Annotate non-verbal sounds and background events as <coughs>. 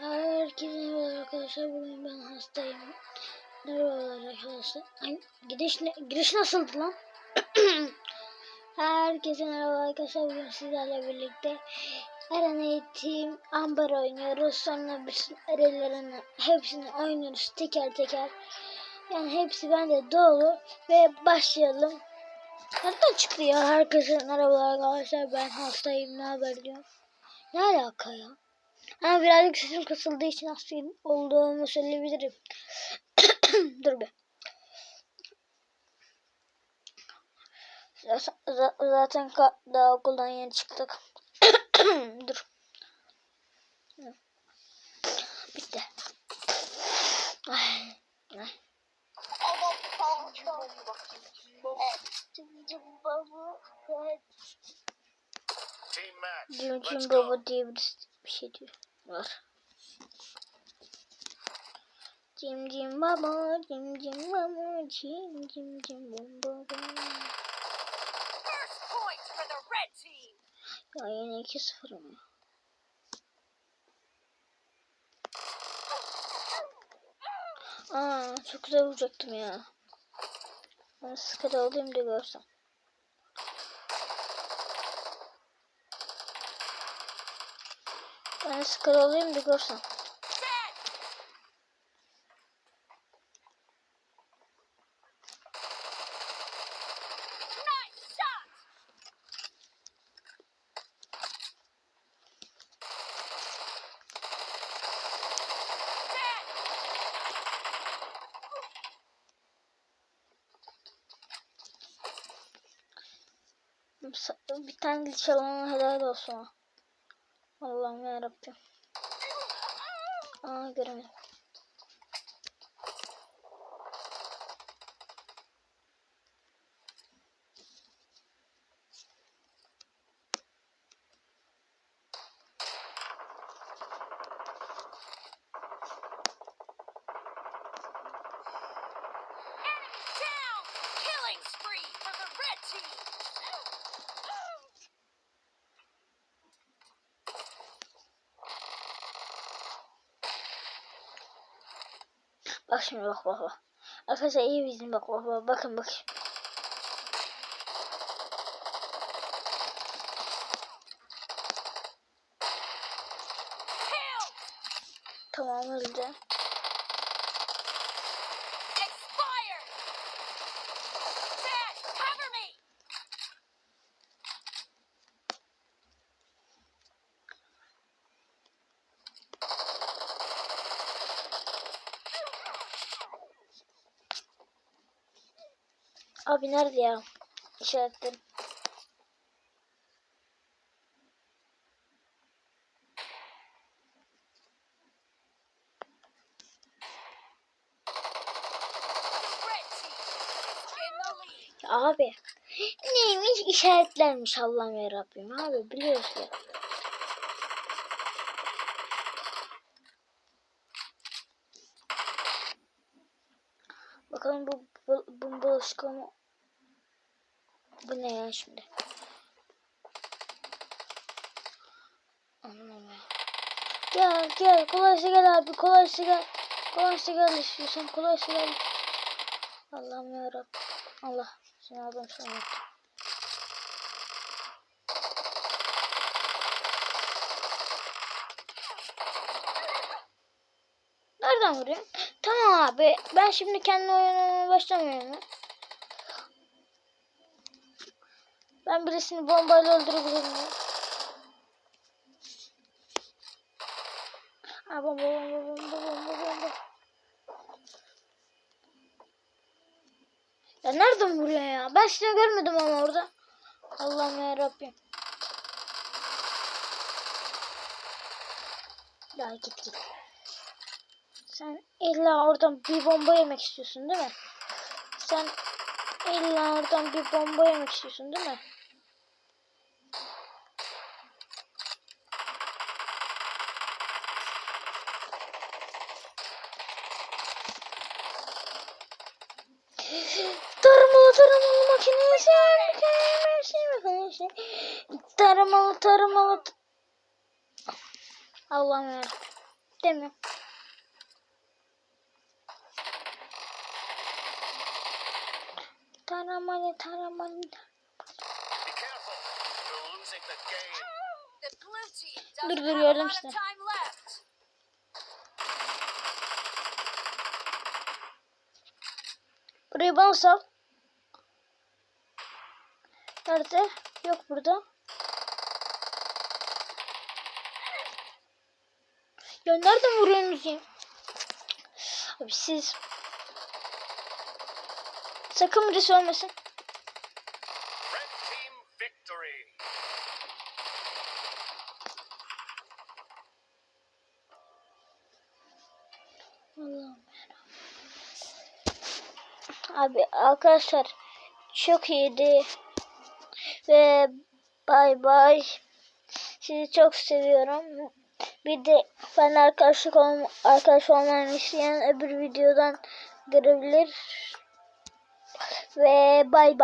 Herkese merhaba arkadaşlar. Bugün ben hastayım. Merhabalar arkadaşlar. Ay, gidiş, ne, giriş nasıldı lan? <clears throat> Herkese merhaba arkadaşlar. Bugün sizlerle birlikte Eren Eğitim Ambar oynuyoruz. Sonra bütün arelerini hepsini oynuyoruz teker teker. Yani hepsi bende dolu. Ve başlayalım. Nereden çıktı ya? Herkese merhaba arkadaşlar. Ben hastayım. Ne haber diyor. Ne alaka ya? Ama birazcık sesim kısıldığı için hasta olduğumu söyleyebilirim. <coughs> Dur be. Zaten, daha okuldan yeni çıktık. <coughs> Dur. Bitti. Ay. Ay. Cim cim baba diye bir, şey diyor. Var. Cim cim baba, cim cim baba, cim cim cim baba. Ya yine 2-0 mı? Aa çok güzel vuracaktım ya. Ben skada alayım da görsem. Ben skada alayım da. Set. Bir tane dil çalana helal olsun. Allah'ım yarabbim. Aa göremedim. Bak şimdi bak bak bak. Arkadaşlar iyi bizim bak bak bak. Bakın. Kill. Tamam öldü. Abi nerede ya? İşaretledim. Ya abi. Neymiş işaretlermiş Allah'ım yarabbim. Abi biliyoruz ya. Bakalım bu bu, bu bulaşık mı? Bu ne ya şimdi? Anlamıyorum. Gel gel kolaysa gel abi kolaysa gel. Kolaysa gel istiyorsan kolaysa gel. Allah'ım yarabbim. Allah seni adam sana. Nereden vuruyorsun? Tamam abi. Ben şimdi kendi oyunuma başlamıyorum. Ben birisini bombayla öldürebilirim. Ha bomba bomba bomba bomba bomba. Ya nereden vuruyor ya? Ben seni görmedim ama orada. Allah'ım ya Rabbim. Ya git git. Sen illa oradan bir bomba yemek istiyorsun değil mi? Sen illa oradan bir bomba yemek istiyorsun değil mi? Tarımalı makinesi makinesi Tarımalı tarımalı Allah'ım ya. Değil mi? Blue team Dur, dur, gördüm left. Burayı bana sal. Nerede? Yok burada. Ya nereden vuruyorsunuz ya? Abi siz sakın birisi olmasın. Abi arkadaşlar çok iyiydi. Ve bay bay. Sizi çok seviyorum. Bir de ben arkadaşlık olma, arkadaş olmamı isteyen öbür videodan görebilir. Ve bay bay.